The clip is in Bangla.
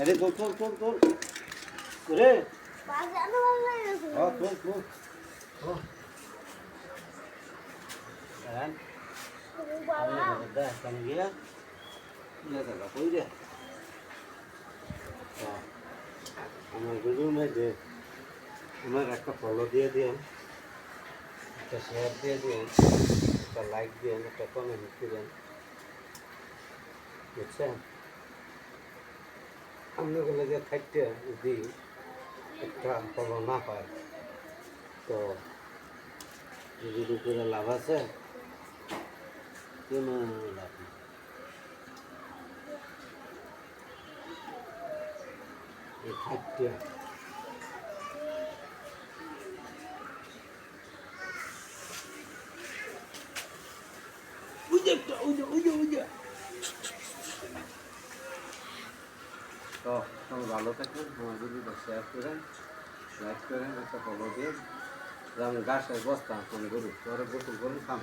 আরে তোর তোর তোর তোর রে বাজানো ভালো লাগছে ও তোর তোর দেখ কেন গিয়া কই রে আমার গুরুর মধ্যে আমার একটা ফলো দিয়ে দিন একটা শেয়ার দিয়ে দিন একটা লাইক দিন একটা কমেন্ট দিবেন বুঝছেন? আপনাগুলো যে থাকতে যদি একটা ফলো না পায় তো যদি দুপুরে লাভ আছে, কোনো লাভ নেই। থাকতে। উজে একটা উজে উজে তো সবাই ভালো থাকেন, আমার ভিডিওটা শেয়ার করেন, লাইক করেন, একটা ফলো দিয়ে আমি গাছের বস্তা আমি গরু পরে গোসল করুন খাব